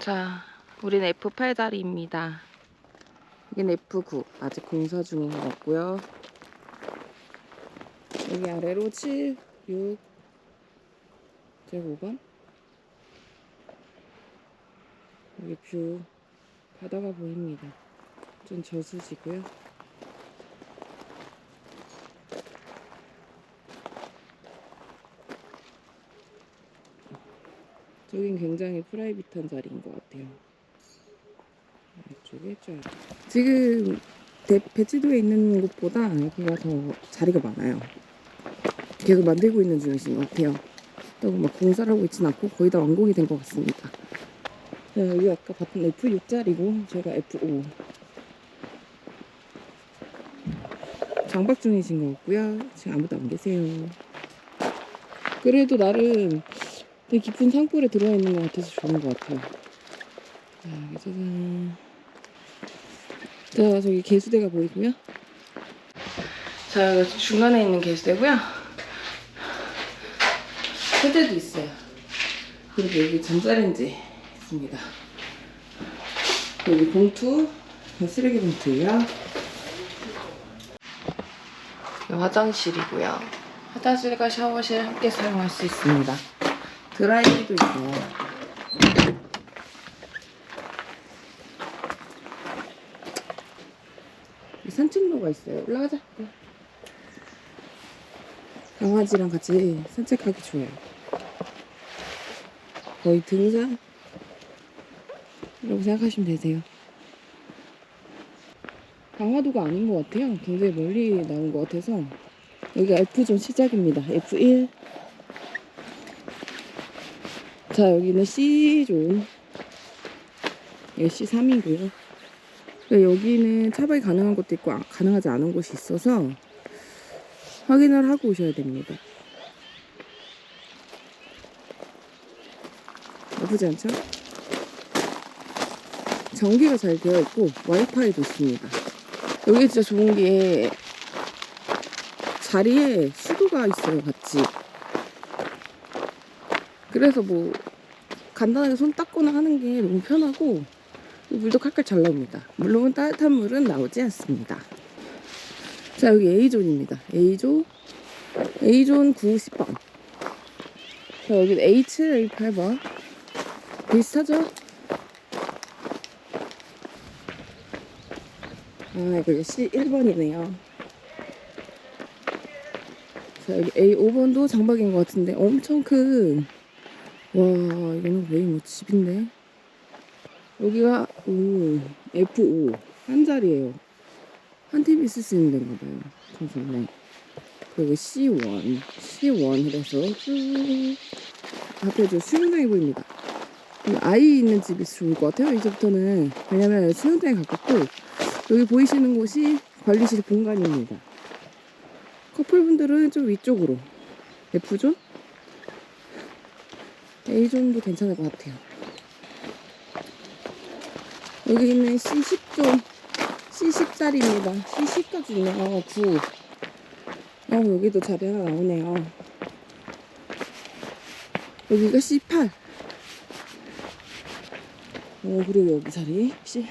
자, 우린 F8자리입니다. 여긴 F9. 아직 공사 중인 것 같고요. 여기 아래로 7, 6, 제가 5번. 여기 뷰 바다가 보입니다. 좀 저수지고요. 저긴 굉장히 프라이빗한 자리인 것 같아요. 이쪽에 쫙. 지금 대, 배치도에 있는 곳보다 여기가 더 자리가 많아요. 계속 만들고 있는 중이신 것 같아요. 또 막 공사를 하고 있진 않고 거의 다 완공이 된 것 같습니다. 자, 여기 아까 봤던 F6짜리고 제가 F5. 장박 중이신 것 같고요. 지금 아무도 안 계세요. 그래도 나름 되게 깊은 산골에 들어와 있는 것 같아서 좋은 것 같아요. 자, 짜잔. 자, 저기 개수대가 보이고요. 자, 여기 중간에 있는 개수대고요. 세대도 있어요. 그리고 여기 전자레인지 있습니다. 여기 봉투, 쓰레기 봉투예요. 화장실이고요. 화장실과 샤워실 함께 사용할 수 있습니다. 드라이기도 있고요. 이 산책로가 있어요. 올라가자. 강아지랑 같이 산책하기 좋아요. 거의 등산? 이라고 생각하시면 되세요. 강화도가 아닌 것 같아요. 굉장히 멀리 나온 것 같아서 여기가 F존 시작입니다. F1 자 여기는 C존. 여기 C3이고요. 여기는 차박이 가능한 곳도 있고 아- 가능하지 않은 곳이 있어서 확인을 하고 오셔야 됩니다. 나쁘지 않죠? 전기가 잘 되어 있고 와이파이도 있습니다. 여기 진짜 좋은 게 자리에 수도가 있어요 같이 그래서 뭐 간단하게 손 닦거나 하는 게 너무 편하고 물도 칼칼 잘 나옵니다. 물론 따뜻한 물은 나오지 않습니다. 자 여기 A존입니다. A존 A존 90번 자 여기 H, A8번 비슷하죠? 아 이거 C1번이네요. 자 여기 A5번도 장박인 것 같은데 엄청 큰 와 이거는 거의 뭐 집인데? 여기가 오 F5 한 자리예요. 한 TV 쓸수 있는 데인가 봐요 잠시만요 그리고 C1 C1 이래서 쭉 앞에 저 수영장이 보입니다. 이 아이 있는 집이 좋을 것 같아요 이제부터는. 왜냐면 수영장에 가깝고 여기 보이시는 곳이 관리실 공간입니다. 커플분들은 좀 위쪽으로. F존 A존도 괜찮을 것 같아요. 여기 있는 C10존, C10짜리입니다. C10까지 있네요. 9. 어, 여기도 자리 하나 나오네요. 여기가 C8. 어, 그리고 여기 자리 C,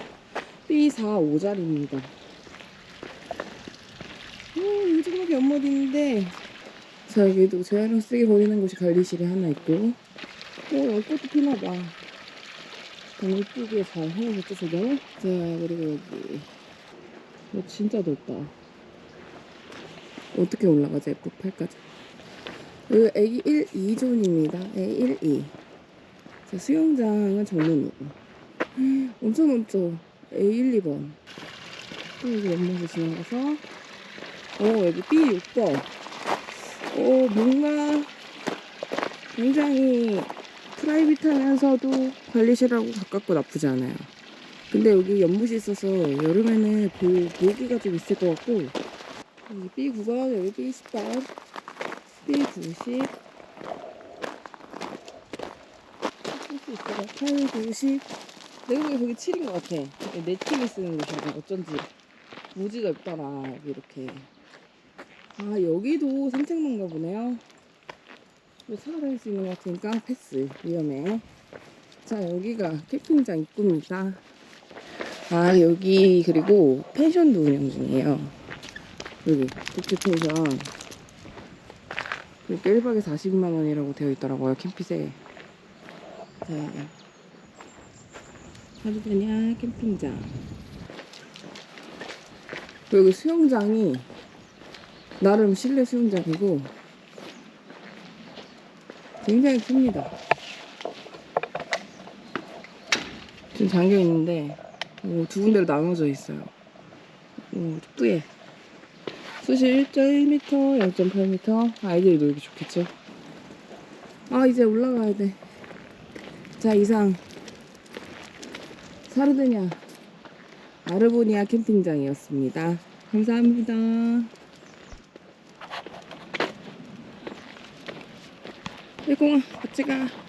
B4, 5자리입니다. 음, 요즘밖에 연못인데, 자, 여기도 재활용 쓰레기 버리는 곳이 관리실이 하나 있고, 오, 여기 꽃도 피나봐. 이쁘게 잘 해놓으셨죠, 저거? 자, 그리고 여기. 어, 진짜 넓다. 어떻게 올라가지, F8까지? 여기 A1, 2존입니다. A1, 2. 자, 수영장은 정문으로. 엄청 넓죠? A1, 2번. 또 여기 연못을 지나가서. 어, 여기 B6번. 어, 뭔가 굉장히 프라이빗하면서도 관리실하고 가깝고 나쁘지 않아요. 근데 여기 연못이 있어서 여름에는 보, 모기가 좀 있을 것 같고 여기 B9번, 여기 B10번, B90 8, 90 내가 보기엔 거기 7인 것 같아. 내 팀이 쓰는 곳이라 어쩐지 무지 넓더라 여기 이렇게 아 여기도 산책로인가 보네요 뭐 살아다닐 수 있는 것 같으니까 패스 위험해 자, 여기가 캠핑장 입구입니다. 아, 여기, 그리고 펜션도 운영 중이에요. 여기, 도쿄 펜션. 이렇게 1박에 40만원이라고 되어 있더라고요, 캠핑세. 자, 하루도냐 캠핑장. 여기 수영장이 나름 실내 수영장이고 굉장히 큽니다. 지금 잠겨 있는데 오, 두 군데로 나눠져 있어요. 오, 뿌예. 수심 1.1m, 0.8m. 아이들이 놀기 좋겠죠? 아, 이제 올라가야 돼. 자, 이상. 사르드냐 아르보니아 캠핑장이었습니다. 감사합니다. 일공아, 같이 가.